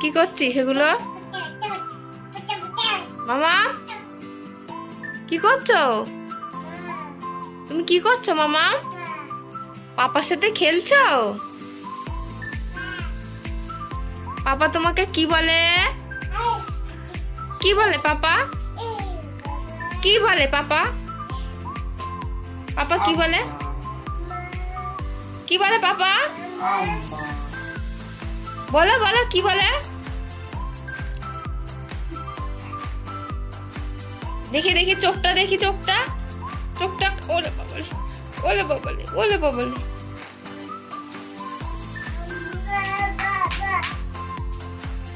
কি করছিস সেগুলো মামা? কি করছ? তুমি কি করছ, মামা? পাপার সাথে খেলছো? পাপা তোমাকে কি বলে? কি বলে পাপা? কি বলে পাপা? পাপা কি বলে? কি বলে পাপা? বলো বলো, কি বলে? দেখি দেখি চোখটা দেখি চোখটা। চোখটা ওলে বাবালে ওলে বাবালে ওলে বাবালে।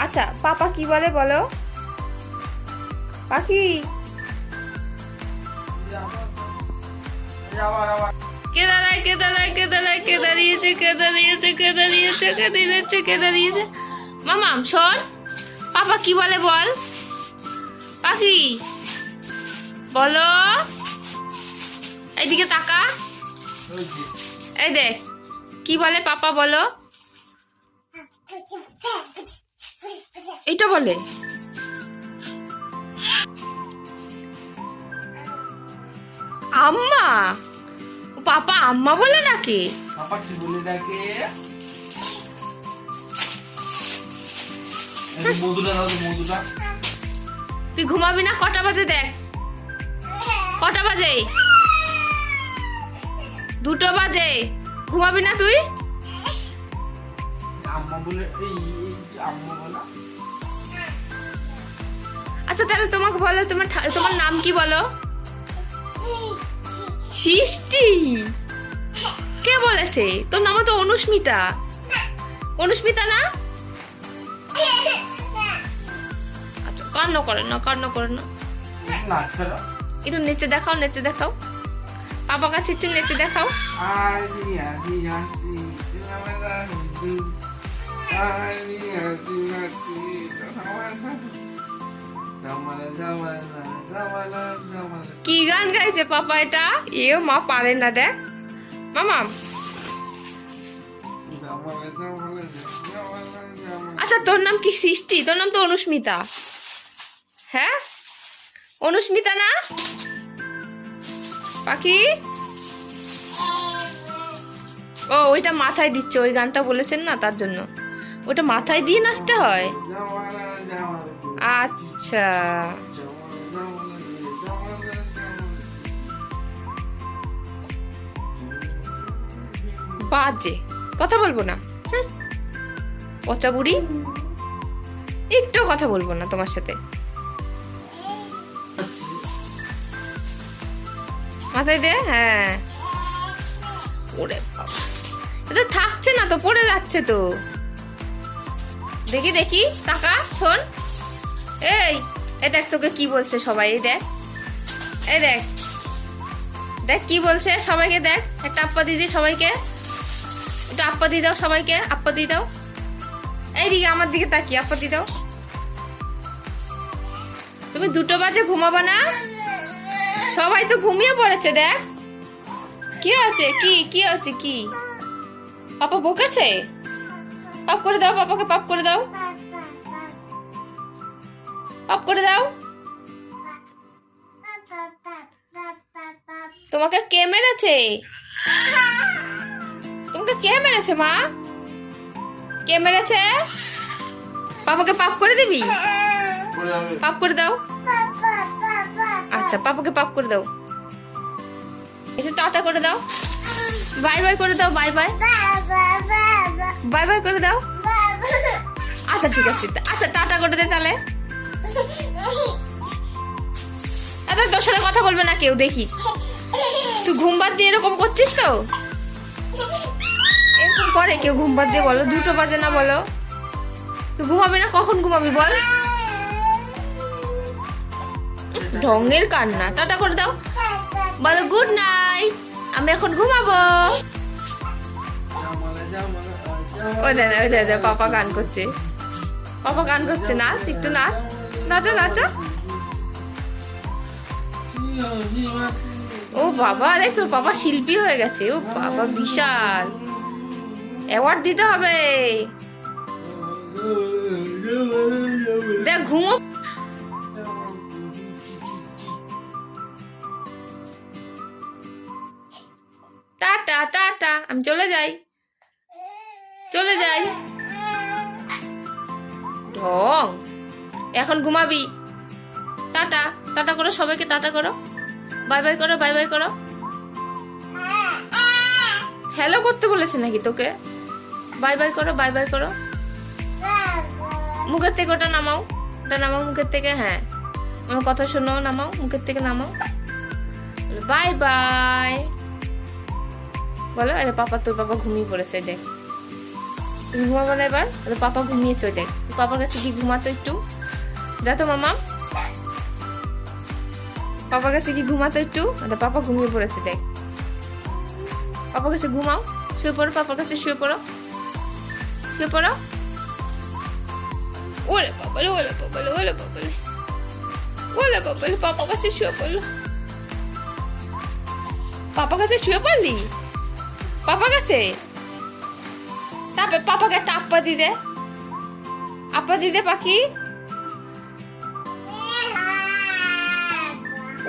আচ্ছা পাপা কি বলে বলো? পাখি? কে দাঁড়ায় কে দাঁড়ায় কে কে দাঁড়িয়েছে কে দাঁড়িয়েছে কে দাঁড়িয়েছে কে দাঁড়িয়েছে কে দাঁড়িয়েছে মামাম শোন, পাপা কি বলে বল? পাখি, বলো। এইদিকে তাকা। এই দেখ, কি বলে পাপা বলো? এটা বলে। আম্মা পাপা আম্মা বলে নাকি পাপা কি বলে ডাকে? তুই ঘুমাবি না? কটা বাজে দেখ। কটা বাজে? দুটো বাজে। ঘুমাবি না তুই? আচ্ছা তাহলে তোমাকে বলো তোমার তোমার নাম কি বলো? সৃষ্টি কে বলেছে তোর নাম তো অনুস্মিতা অনুস্মিতা না আচ্ছা কান্না করে না কান্না করে না একটু নেচে দেখাও নেচে দেখাও পাপা কাছে একটু নেচে দেখাও আদি কি গান গাইছে পাপা এটা? এও মা পারে না দেখ। মামা। আচ্ছা তোর নাম কি সৃষ্টি? তোর নাম তো অনুস্মিতা। হ্যাঁ? অনুস্মিতা না? পাখি? ও ওইটা মাথায় দিচ্ছে ওই গানটা বলেছেন না তার জন্য? ওটা মাথায় দিয়ে নাচতে হয়? আচ্ছা। বাজে, কথা বলব না। পচা বুড়ি? একটু কথা বলব না তোমার সাথে। মাথায় দে হ্যাঁ। ওরে বাবা। এটা থাকছে না তো, পড়ে যাচ্ছে তো। দেখি দেখি। টাকা শোন। এই এ দেখ তোকে কি বলছে সবাই? এই দেখ। এই দেখ। দেখ কি বলছে সবাইকে দেখ। একটা আপ্পা দিদি সবাইকে। একটু আপ্পা দিয়ে দাও সবাইকে। আপ্পা দিয়ে দাও। এই এইদিকে আমার দিকে তাকি আপ্পা দিয়ে দাও। তুমি দুটো বাজে ঘুমাবা না? সবাই তো ঘুমিয়ে পড়েছে, দেখ। কি আছে কি কি আছে কি? পাপা বকেছে? পাপ করে দাও পাপাকে পাপ করে দাও। পাপ করে দাও। তোমাকে কে মেরেছে? তোমাকে কে মেরেছে মা? কে মেরেছে? পাপাকে পাপ করে দিবি? পাপ করে দাও। আচ্ছা পাপাকে পাপ করে দাও। একটু টাটা করে দাও। বাই বাই করে দাও, বাই বাই। বাই বাই করে দাও। আচ্ছা ঠিক আছে। আচ্ছা টাটা করে দে তাহলে। আচ্ছা তোর সাথে কথা বলবে না কেউ দেখিস তুই ঘুম বাদ দিয়ে এরকম করছিস তো? এরকম করে কেউ ঘুম বাদ দিয়ে বলো। দুটো বাজে না বলো। তুই ঘুমাবি না? কখন ঘুমাবি বল? ঢঙ্গের কান্না। টাটা করে দাও। বলো গুড নাইট আমি এখন ঘুমাবো। ওই দে ওই দে দে, পাপা গান করছে। পাপা গান করছে নাচ একটু নাচ। নাচো নাচো। ও বাবা দেখ তোর বাবা শিল্পী হয়ে গেছে। ও বাবা বিশাল। অ্যাওয়ার্ড দিতে হবে। দেখ ঘুমো। টাটা টাটা, আমি চলে যাই। চলে যাই। ঢং। এখন ঘুমাবি। টাটা টাটা করো, সবাইকে টাটা করো। বাই বাই করো, বাই বাই করো। হ্যালো করতে বলেছে নাকি তোকে? বাই বাই করো, বাই বাই করো। মুখের থেকে ওটা নামাও। ওটা নামাও মুখের থেকে হ্যাঁ। আমার কথা শোনো, নামাও, মুখের থেকে নামাও। Bye bye. বলো আরে পাপা, তোর পাপা ঘুমিয়ে পড়েছে, দেখ। তুমি ঘুমাবো না এবার? আরে পাপা ঘুমিয়েছে, দেখ। পাপার কাছে কি ঘুমাতো একটু? যা তো, মামা। পাপার কাছে কি ঘুমাতো একটু? আরে পাপা ঘুমিয়ে পড়েছে, দেখ। পাপার কাছে ঘুমাও। শুয়ে পড়ো, পাপার কাছে শুয়ে পড়ো। শুয়ে পড়ো। ওরে বাবালে ওরে বাবালে ওরে বাবালে ওরে পাপার কাছে শুয়ে পড়ল। পাপা কাছে শুয়ে পড়লি? পাপা কাছে তারপর পাপাকে একটা আপ্পা দিদে। আপ্পা দিদে পাখি?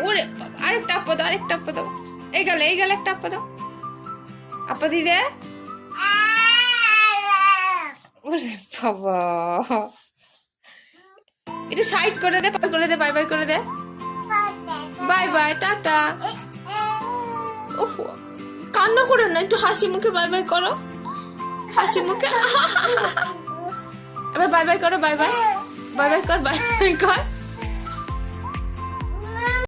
ওরে আরেকটা আপ্পা দাও আরেকটা আপ্পা দাও। এই গেলে এই গেলে একটা আপ্পা দাও। আপ্পা দিদে? ওরে বাবা। একটু সাইড করে দে পার করে দে বাই বাই করে দে। Bye bye tata. ওহ কান্না করে না, একটু হাসি মুখে বাই বাই করো। হাসি মুখে এবার বাই বাই করো বাই বাই বাই বাই কর বাই বাই কর।